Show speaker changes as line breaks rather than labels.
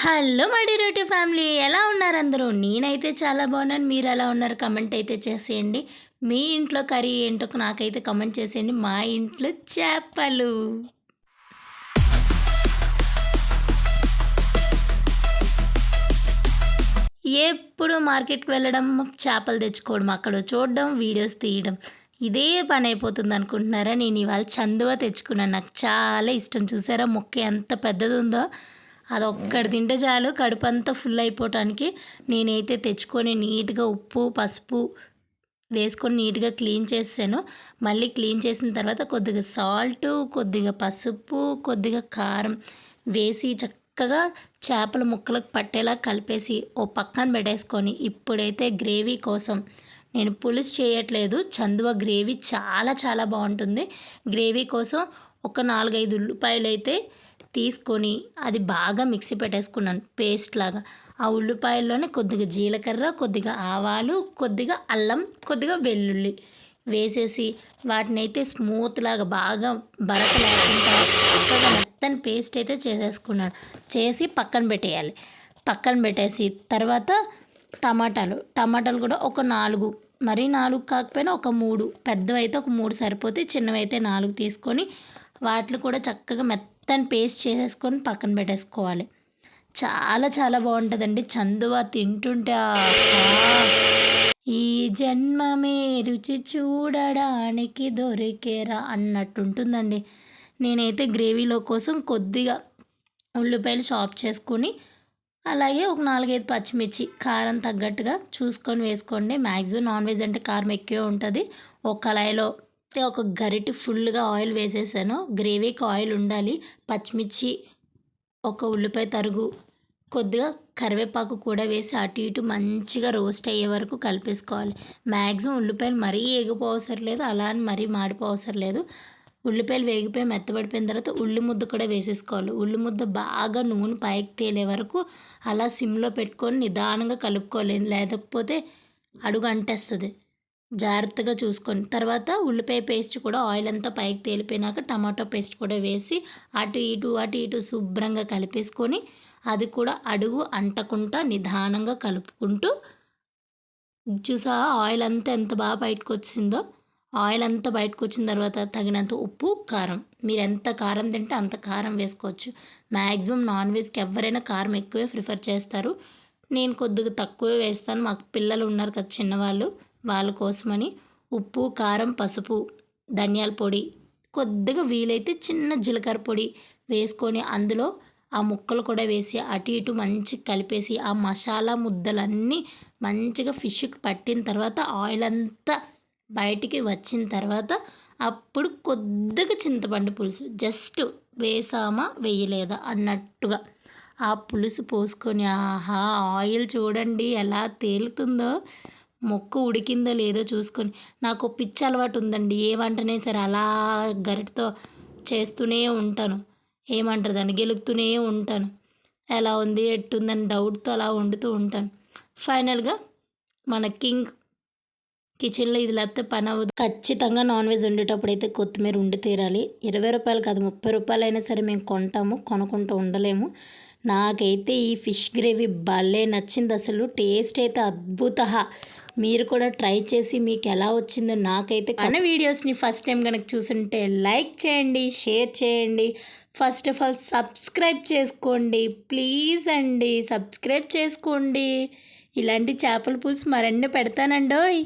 Hello my డిరేటివ్ family ఎలా ఉన్నారు అందరూ? నేనైతే చాలా బాగున్నాను. మీరు ఎలా ఉన్నారు? కమెంట్ అయితే చేసేయండి. మీ ఇంట్లో కర్రీ ఏంటో నాకైతే కమెంట్ చేసేయండి. మా ఇంట్లో చేపలు. ఎప్పుడు మార్కెట్కి వెళ్ళడం చేపలు తెచ్చుకోవడం అక్కడ చూడడం వీడియోస్ తీయడం ఇదే పని అయిపోతుంది అనుకుంటున్నారా? నేను ఇవాళ చందువ తెచ్చుకున్నాను. నాకు చాలా ఇష్టం. చూసారా? మొక్క ఎంత పెద్దది ఉందో అది ఒక్కటి తింటే చాలు. కడుపు అంతా ఫుల్ అయిపోవటానికి నేనైతే తెచ్చుకొని నీట్గా ఉప్పు పసుపు వేసుకొని నీట్గా క్లీన్ చేసాను మళ్ళీ క్లీన్ చేసిన తర్వాత కొద్దిగా సాల్ట్ కొద్దిగా పసుపు కొద్దిగా కారం వేసి చక్కగా చేపల ముక్కలకు పట్టేలా కలిపేసి ఓ పక్కన పెట్టేసుకొని ఇప్పుడైతే గ్రేవీ కోసం నేను పులుసు చేయట్లేదు. చందువ గ్రేవీ చాలా చాలా బాగుంటుంది. గ్రేవీ కోసం ఒక నాలుగైదు ఉల్లిపాయలు అయితే తీసుకొని అది బాగా మిక్సీ పెట్టేసుకున్నాను పేస్ట్ లాగా. ఆ ఉల్లిపాయల్లోనే కొద్దిగా జీలకర్ర కొద్దిగా ఆవాలు కొద్దిగా అల్లం కొద్దిగా వెల్లుల్లి వేసేసి వాటిని అయితే స్మూత్ లాగా బాగా బరక లేకుండా చక్కగా మెత్తని పేస్ట్ అయితే చేసేసుకున్నాను. చేసి పక్కన పెట్టేయాలి. పక్కన పెట్టేసి తర్వాత టమాటాలు. టమాటాలు కూడా ఒక నాలుగు మరీ నాలుగు కాకపోయినా ఒక మూడు పెద్దవైతే ఒక మూడు సరిపోతే చిన్నవైతే నాలుగు తీసుకొని వాటిని కూడా చక్కగా మెత్త మెత్తని పేస్ట్ చేసేసుకొని పక్కన పెట్టేసుకోవాలి. చాలా చాలా బాగుంటుందండి. చందువ తింటుంటే ఈ జన్మమే రుచి చూడడానికి దొరికేరా అన్నట్టు ఉంటుందండి నేనైతే గ్రేవీలో కోసం కొద్దిగా ఉల్లిపాయలు చాప్ చేసుకొని అలాగే ఒక నాలుగైదు పచ్చిమిర్చి కారం తగ్గట్టుగా చూసుకొని వేసుకోండి. మ్యాక్సిమం నాన్ వెజ్ అంటే కారం ఎక్కువే ఉంటుంది. ఒక కళాయిలో ఒక గరిటి ఫుల్గా ఆయిల్ వేసేసాను. గ్రేవీకి ఆయిల్ ఉండాలి. పచ్చిమిర్చి ఒక ఉల్లిపాయ తరుగు కొద్దిగా కరివేపాకు కూడా వేసి అటు ఇటు మంచిగా రోస్ట్ అయ్యే వరకు కలిపేసుకోవాలి. మ్యాక్సిమం ఉల్లిపాయలు మరీ ఏగిపోవసరం లేదు అలా అని మరీ మాడిపోవసరం లేదు ఉల్లిపాయలు వేగిపోయి మెత్తబడిపోయిన తర్వాత ఉల్లి ముద్ద కూడా వేసేసుకోవాలి. ఉల్లి ముద్ద బాగా నూనె పైకి తేలే వరకు అలా సిమ్లో పెట్టుకొని నిదానంగా కలుపుకోవాలి. లేకపోతే అడుగు అంటేస్తుంది. జాగ్రత్తగా చూసుకొని తర్వాత ఉల్లిపాయ పేస్ట్ కూడా ఆయిల్ అంతా పైకి తేలిపోయినాక టమాటో పేస్ట్ కూడా వేసి అటు ఇటు అటు ఇటు శుభ్రంగా కలిపేసుకొని అది కూడా అడుగు అంటకుండా నిదానంగా కలుపుకుంటూ చూసా ఆయిల్ అంతా ఎంత బాగా బయటకు వచ్చిందో? ఆయిల్ అంతా బయటకు వచ్చిన తర్వాత తగినంత ఉప్పు కారం. మీరు ఎంత కారం తింటే అంత కారం వేసుకోవచ్చు. మ్యాక్సిమం నాన్ వెజ్కి ఎవరైనా కారం ఎక్కువే ప్రిఫర్ చేస్తారు. నేను కొద్దిగా తక్కువే వేస్తాను. మాకు పిల్లలు ఉన్నారు కదా చిన్నవాళ్ళు. వాళ్ళ కోసమని ఉప్పు కారం పసుపు ధనియాల పొడి కొద్దిగా వీలైతే చిన్న జీలకర్ర పొడి వేసుకొని అందులో ఆ ముక్కలు కూడా వేసి అటు ఇటు మంచిగా కలిపేసి ఆ మసాలా ముద్దలన్నీ మంచిగా ఫిష్కి పట్టిన తర్వాత ఆయిల్ అంతా బయటికి వచ్చిన తర్వాత అప్పుడు కొద్దిగా చింతపండు పులుసు. జస్ట్ వేసామా వేయలేదా అన్నట్టుగా. ఆ పులుసు పోసుకొని ఆహా ఆయిల్ చూడండి ఎలా తేలుతుందో. మొక్కు ఉడికిందో లేదో చూసుకొని. నాకు పిచ్చి అలవాటు ఉందండి. ఏ వంటనే సరే అలా గరిటతో చేస్తూనే ఉంటాను. ఏమంటారు దాన్ని? గెలుగుతూనే ఉంటాను. ఎలా ఉంది? ఎట్టుందని డౌట్తో అలా వండుతూ ఉంటాను. ఫైనల్గా మన కింగ్ కిచెన్లో ఇది లేకపోతే పని అవ్వదు. ఖచ్చితంగా నాన్ వెజ్ వండేటప్పుడు అయితే కొత్తిమీర ఉండి తీరాలి. ఇరవై రూపాయలు కాదు ముప్పై రూపాయలు అయినా సరే మేము కొంటాము కొనుక్కుంటూ ఉండలేము. నాకైతే ఈ ఫిష్ గ్రేవీ భలే నచ్చింది అసలు. టేస్ట్ అయితే అద్భుత మీరు కూడా ట్రై చేసి మీకు ఎలా వచ్చిందో నాకైతే మన వీడియోస్ని ఫస్ట్ టైం కనుక చూసుంటే లైక్ చేయండి షేర్ చేయండి. ఫస్ట్ ఆఫ్ ఆల్ సబ్స్క్రైబ్ చేసుకోండి. ప్లీజ్ అండి సబ్స్క్రైబ్ చేసుకోండి. ఇలాంటి చేపల పులుసు మరెన్నో పెడతానండోయ్.